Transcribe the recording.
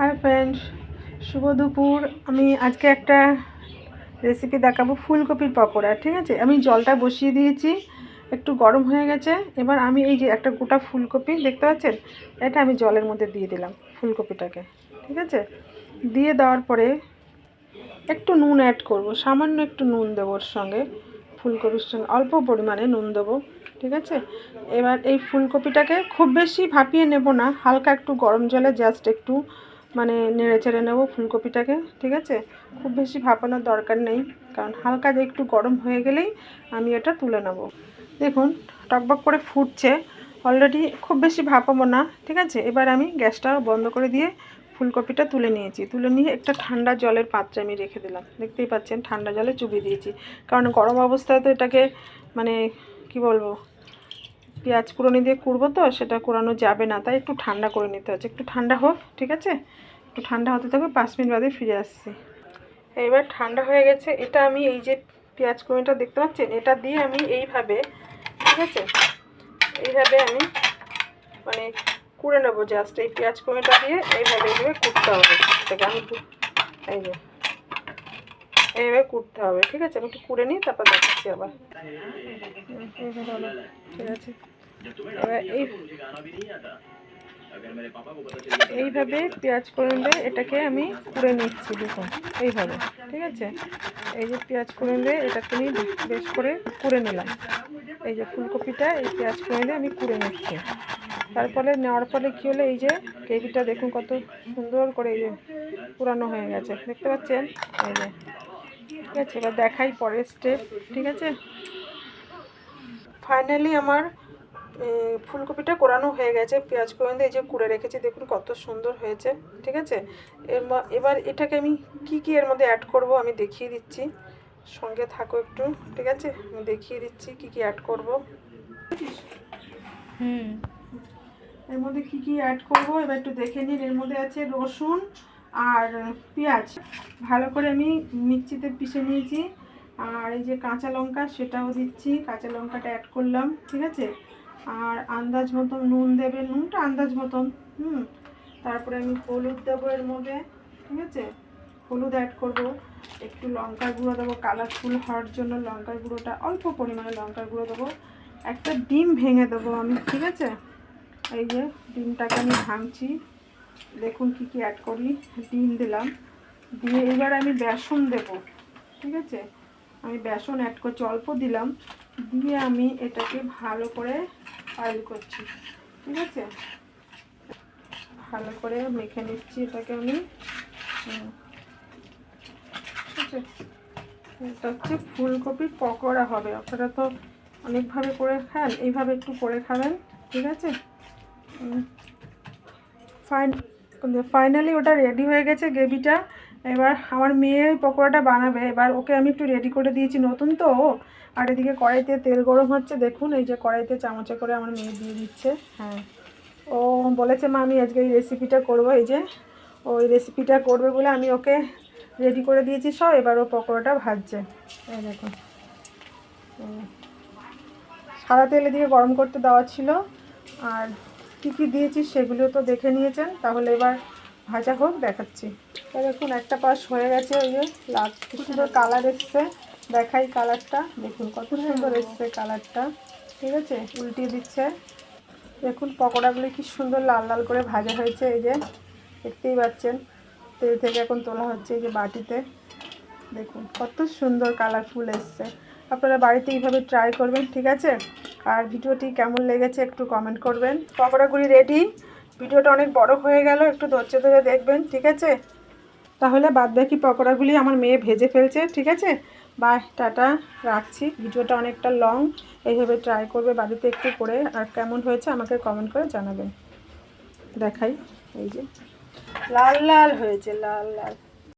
Hi friends শুভ দুপুর। আমি আজকে একটা রেসিপি দেখাবো ফুলকপির পকোড়া, ঠিক আছে? আমি জলটা বসিয়ে দিয়েছি, একটু গরম হয়ে গেছে। এবার আমি এই যে একটা গোটা ফুলকপি, দেখতে পাচ্ছেন? এটা আমি জলের মধ্যে দিয়ে দিলাম ফুলকপিটাকে, ঠিক আছে? দিয়ে দেওয়ার পরে একটু নুন অ্যাড করব, সামান্য একটু নুন দেবো ওর সঙ্গে। ফুলকপির সঙ্গে অল্প পরিমাণে নুন দেবো, ঠিক আছে? এবার এই ফুলকপিটাকে খুব বেশি ভাপিয়ে নেব না, হালকা একটু গরম জলে জাস্ট একটু মানে নেড়ে চেড়ে নেব ফুলকপিটাকে, ঠিক আছে? খুব বেশি ভাপানোর দরকার নেই, কারণ হালকা যে একটু গরম হয়ে গেলেই আমি এটা তুলে নেব। দেখুন, টকবক করে ফুটছে, অলরেডি খুব বেশি ভাপাবো না, ঠিক আছে? এবার আমি গ্যাসটা বন্ধ করে দিয়ে ফুলকপিটা তুলে নিয়েছি। তুলে নিয়ে একটা ঠান্ডা জলের পাত্রে আমি রেখে দিলাম। দেখতেই পাচ্ছেন, ঠান্ডা জলে চুবিয়ে দিয়েছি। কারণ গরম অবস্থায় তো এটাকে মানে কি বলব? পেঁয়াজ কুড়োনি দিয়ে কুড়বো তো, সেটা কুড়ানো যাবে না, তাই একটু ঠান্ডা করে নিতে হচ্ছে। একটু ঠান্ডা হোক, ঠিক আছে? একটু ঠান্ডা হতে থাকবে পাঁচ মিনিট বাদে ফিরে আসছি। এবার ঠান্ডা হয়ে গেছে, এটা আমি এই যে পেঁয়াজ কুড়িটা দেখতে পাচ্ছেন, এটা দিয়ে আমি এইভাবে, ঠিক আছে? এইভাবে আমি মানে কুড়ে নেব জাস্ট এই পেঁয়াজ কুড়িটা দিয়ে এইভাবে এইভাবে কুটতে হবে। এটাকে আমি এই যে, এইভাবে কুটতে হবে, ঠিক আছে? আমি একটু কুড়ে নিই তারপর দেখাচ্ছি আবার। ঠিক আছে? এইভাবে পেঁয়াজ দিয়ে এটাকে আমি কুড়ে নিচ্ছি দেখুন এইভাবে ঠিক আছে? এই যে পেঁয়াজ করে দিয়ে এটাকে আমি বেশ করে কুড়ে নিলাম। এই যে ফুলকপিটা এই পেঁয়াজ দিয়ে আমি কুড়ে নিচ্ছি। তারপরে নেওয়ার ফলে কী হলো এই যে গ্রেভিটা দেখুন কত সুন্দর করে এই যে পুরানো হয়ে গেছে দেখতে পাচ্ছেন? এই যে ঠিক আছে? এবার দেখাই পরের স্টেপ ঠিক আছে? ফাইনালি আমার ফুলকপিটা কোরানো হয়ে গেছে পেঁয়াজ করে এই যে কুড়ে রেখেছি দেখুন কত সুন্দর হয়েছে ঠিক আছে? এর ম- এবার এটাকে আমি কি কি এর মধ্যে অ্যাড করব আমি দেখিয়ে দিচ্ছি সঙ্গে থাকো একটু ঠিক আছে? আমি দেখিয়ে দিচ্ছি কি কি অ্যাড করব। হুম। এর মধ্যে কি কি অ্যাড করব এবার একটু দেখে নিন এর মধ্যে আছে রসুন আর পেঁয়াজ। ভালো করে আমি মিক্সিতে পিষে নিয়েছি আর এই যে কাঁচা লঙ্কা সেটাও দিচ্ছি কাঁচা লঙ্কাটা অ্যাড করলাম ঠিক আছে? আর আন্দাজ মতন নুন দেবে, নুনটা আন্দাজ মতন, হুম। তারপরে আমি হলুদ দেবো এর মধ্যে, ঠিক আছে? হলুদ অ্যাড করব, একটু লঙ্কার গুঁড়ো দেবো কালারফুল হওয়ার জন্য লঙ্কার গুঁড়োটা, অল্প পরিমাণে লঙ্কার গুঁড়ো দেবো। একটা ডিম ভেঙে দেবো আমি, ঠিক আছে? এই যে ডিমটাকে আমি ভাঙছি, দেখুন কি কি অ্যাড করি, ডিম দিলাম। দিয়ে এবার আমি বেসন দেব, ঠিক আছে? আমি বেসন অ্যাড করছি, অল্প দিলাম, দিয়ে আমি এটাকে ভালো করে অয়েল করছি, ঠিক আছে? ভালো করে মেখে নিচ্ছি এটাকে আমি ঠিক আছে? এটা হচ্ছে ফুলকপির পকোড়া হবে, আপনারা তো অনেকভাবে করে খান, এইভাবে একটু করে খাবেন, ঠিক আছে? ফাইন ফাইনালি ওটা রেডি হয়ে গেছে গ্রেভিটা এবার আমার মেয়ে পকোড়াটা বানাবে। এবার ওকে আমি একটু রেডি করে দিয়েছি নতুন তো ও। আর এদিকে কড়াইতে তেল গরম হচ্ছে দেখুন এই যে কড়াইতে চামচে করে আমার মেয়ে দিয়ে দিচ্ছে। হ্যাঁ। ও বলেছে মা আমি আজকে এই রেসিপিটা করব এই যে ওই রেসিপিটা করবে বলে আমি ওকে রেডি করে দিয়েছি। সব এবার ও পকোড়াটা ভাজছে। এই দেখুন। সাদা তেলে দিয়ে গরম করতে দেওয়া ছিল। আর কী কী দিয়েছি সেগুলো তো দেখে নিয়েছেন। তাহলে এবার ভাজা হোক দেখাচ্ছি। দেখুন একটা পাশ হয়ে গেছে ওই যে লাল সুন্দর কালার এসছে। দেখাই কালারটা দেখুন কত সুন্দর এসছে কালারটা ঠিক আছে? উল্টিয়ে দিচ্ছে। দেখুন পকোড়াগুলো কি সুন্দর লাল লাল করে ভাজা হয়েছে এই যে দেখতেই পাচ্ছেন। তেল থেকে এখন তোলা হচ্ছে এই যে বাটিতে। দেখুন কত সুন্দর কালারফুল এসছে। আপনারা বাড়িতে এইভাবে ট্রাই করবেন ঠিক আছে? আর ভিডিওটি কেমন লেগেছে একটু কমেন্ট করবেন। পকোড়াগুলি রেডি ভিডিওটা অনেক বড় হয়ে গেল একটু ধৈর্য ধরে দেখবেন ঠিক আছে? তাহলে বাদ বাকি পকোড়াগুলি আমার মেয়ে ভেজে ফেলছে, ঠিক আছে? বাই, টাটা, রাখছি। ভিডিওটা অনেকটা লং, এইভাবে ট্রাই করবে বাড়িতে একটু করে। আর কেমন হয়েছে আমাকে কমেন্ট করে জানাবেন। দেখাই, এই যে। লাল লাল হয়েছে, লাল লাল।